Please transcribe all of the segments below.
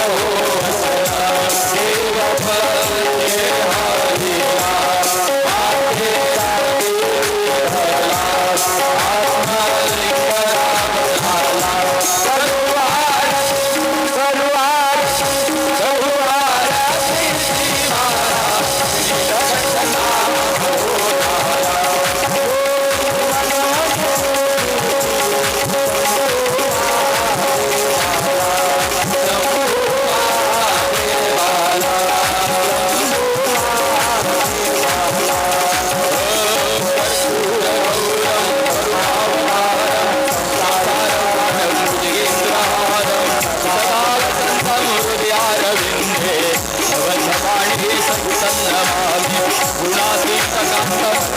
Oh.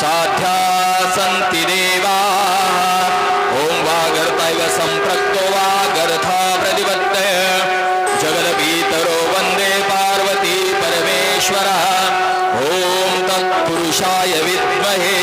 साध्या C देवा। ओम वागर्तैव संप्रक्तो वागर्था प्रतिपत्तय जगदपीतरो वन्दे पार्वती परमेश्वर। ॐ तत्पुरुषाय विद्महे।